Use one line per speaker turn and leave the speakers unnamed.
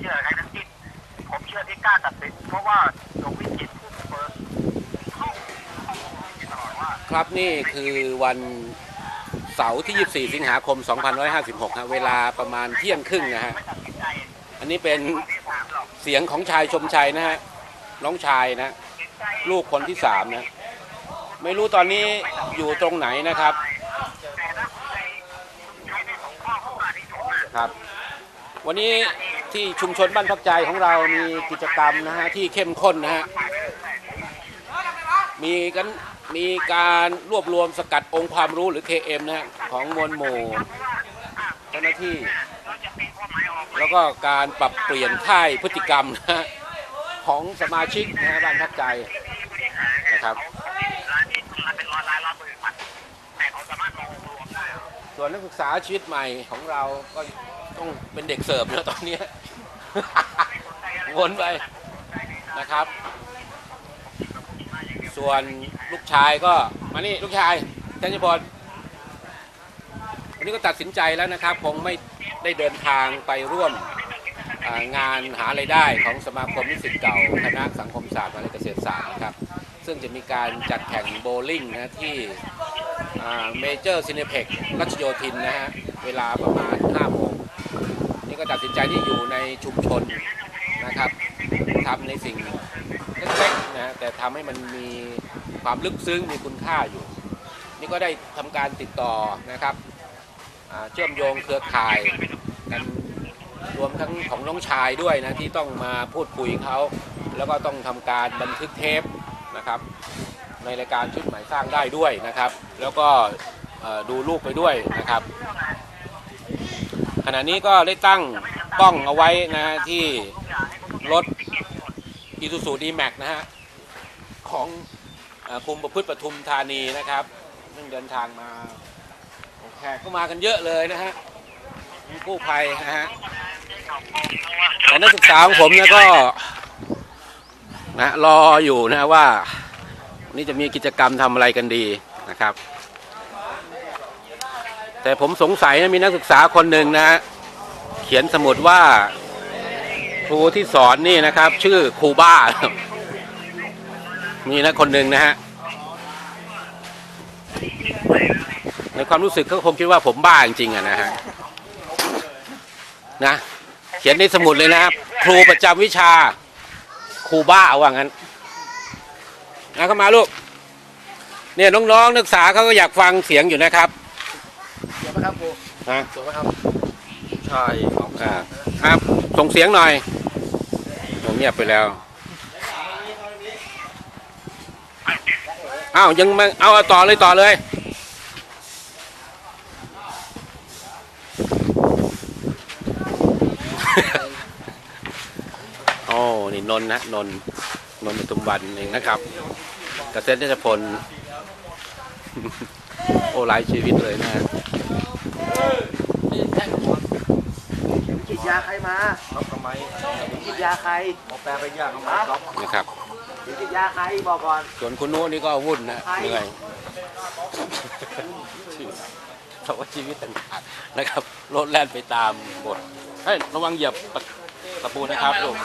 เชื่อใคร
ทั้งสิ้นผมเชื่อที่กล้าตัดสินเพราะว่าหลวงวิจิตผู้เปิดเข้าข้อมูลยอดว่า
ครับนี่คือวันเสาร์ที่ 24 สิงหาคม 2556ครับเวลาประมาณเที่ยงครึ่งนะฮรัดอันนี้เป็นเสียงของชายชมชัยนะฮะ น้องชายนะลูกคนที่สามนะ ไม่รู้ตอนนี้อยู่ตรงไหนนะครับครับ วันนี้ ที่ชุมชนบ้านพักใจของเรามีกิจกรรมนะฮะที่เข้มข้นนะฮะมีกันมีการรวบรวมสกัดองค์ความรู้หรือ KM นะฮะของมวลหมู่เจ้าหน้าที่ แล้วก็การปรับเปลี่ยนค่ายพฤติกรรมนะฮะของสมาชิกนะฮะบ้านพักใจนะครับส่วนนักศึกษาชีวิตใหม่ของเราก็ ต้องเป็นเด็กเสิร์ฟนะตอนนี้ วนไปนะครับ ส่วนลูกชายก็มานี่ลูกชายชัญพลวันนี้ก็ตัดสินใจแล้วนะครับ คงไม่ได้เดินทางไปร่วมงานหาไรายได้ของสมาคมนิสิตเก่าคณะสังคมศาสตร์มหาวิทยาลัยเกษตรศาสตร์นะครับ ซึ่งจะมีการจัดแข่งโบว์ลิ่งนะที่เมเจอร์ซินเพ็กรัชโยธินนะฮะ เวลาประมาณ5 ตัดสินใจที่อยู่ในชุมชนนะครับทำในสิ่งเล็กๆนะแต่ทำให้มันมีความลึกซึ้งมีคุณค่าอยู่ นี่ก็ได้ทำการติดต่อนะครับเชื่อมโยงเครือข่ายกันรวมทั้งของน้องชายด้วยนะที่ต้องมาพูดคุยเขา แล้วก็ต้องทำการบันทึกเทปนะครับ ในรายการชุดหม่สร้างได้ด้วยนะครับ แล้วก็ดูลูกไปด้วยนะครับ ขณะนี้ก็ได้ตั้งกล้องเอาไว้นะฮะที่รถอีซูซูดีแม็กนะฮะ ของอคุมประพฤติปทุมธานีนะครับซึ่งเดินทางมาแขกก็มากันเยอะเลยนะฮะมีกู้ภัยนะฮะแต่นักศึกษาของผมเนี่ยก็นะรออยู่นะว่าวันนี้จะมีกิจกรรมทำอะไรกันดีนะครับ แต่ผมสงสัยนะมีนักศึกษาคนหนึ่งนะฮะเขียนสมุดว่าครูที่สอนนี่นะครับ ชื่อครูบ้า มีนะคนหนึ่งนะฮะในความรู้สึกเขาคงคิดว่าผมบ้าจริงๆอะนะฮะนะเขียนในสมุดเลยนะครับ ครูประจำวิชา ครูบ้าว่างั้นนะเข้ามาลูกเนี่ยน้องๆนักศึกษาเขาก็อยากฟังเสียงอยู่นะครับ
ครับครู
ฮะ
สวยไหมครับ
ใช่
อ่าครับ ส่งเสียงหน่อยผมเงียบไปแล้วอ้าวยังมาเอาเอาต่อเลยต่อเลยโอ้นี่นนท์นะนนท์นนท์ปทุมวันเองนะครับเกษตรเทศพลโอ้หลายชีวิตเลยนะฮะ
ฉีดยาใครมา
ล็อกทำไม
ฉีดยาใคร
เอแปลไปยากทำไมล็อก
นะครับ
ฉีดยาใครบอกก่อน
ส่วนคุณนุนี่ก็วุ่นนะเหนื่อยเพราะว่าชีวิตต่างๆนะครับรถแล่นไปตามบทให้ระวังเหยียบตะปูนะครับลูก